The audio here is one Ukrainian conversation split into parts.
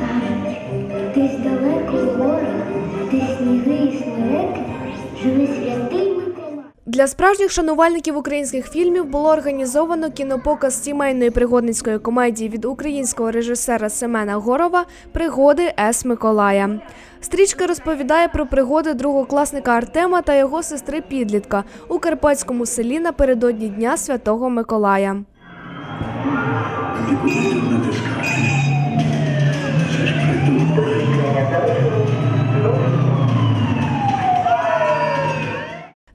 Кажуть, десь далеко в сніги. Для справжніх шанувальників українських фільмів було організовано кінопоказ сімейної пригодницької комедії від українського режисера Семена Горова Пригоди С. Миколая. Стрічка розповідає про пригоди другокласника Артема та його сестри Підлітка у карпатському селі напередодні Дня Святого Миколая. Тут натискати. Це ж придумано.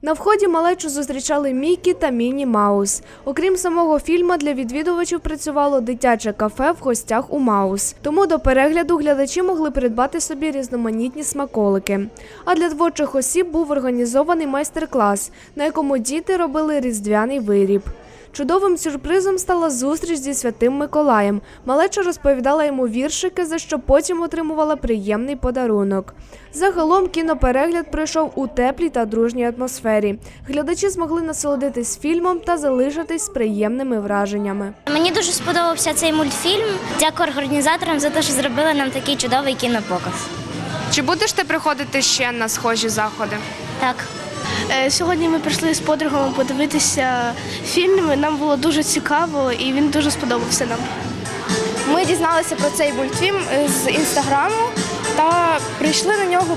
На вході малечу зустрічали Мікі та Міні Маус. Окрім самого фільму, для відвідувачів працювало дитяче кафе в гостях у Маус. Тому до перегляду глядачі могли придбати собі різноманітні смаколики. А для творчих осіб був організований майстер-клас, на якому діти робили різдвяний виріб. Чудовим сюрпризом стала зустріч зі святим Миколаєм. Малеча розповідала йому віршики, за що потім отримувала приємний подарунок. Загалом кіноперегляд пройшов у теплій та дружній атмосфері. Глядачі змогли насолодитись фільмом та залишитись з приємними враженнями. Мені дуже сподобався цей мультфільм. Дякую організаторам за те, що зробили нам такий чудовий кінопоказ. Чи будеш ти приходити ще на схожі заходи? Так. Е, Сьогодні ми прийшли з подругами подивитися фільм. Нам було дуже цікаво і він дуже сподобався нам. Ми дізналися про цей мультфільм е, з інстаграму та прийшли на нього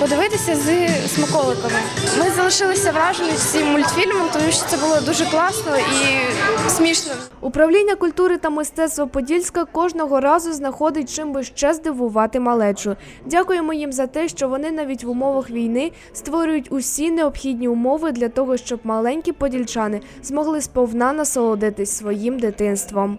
подивитися з смаколиками. Ми залишилися вражені цим мультфільмом, тому що це було дуже класно і смішно. Управління культури та мистецтва Подільська кожного разу знаходить чим би ще здивувати малечу. Дякуємо їм за те, що вони навіть в умовах війни створюють усі необхідні умови для того, щоб маленькі подільчани змогли сповна насолодитись своїм дитинством.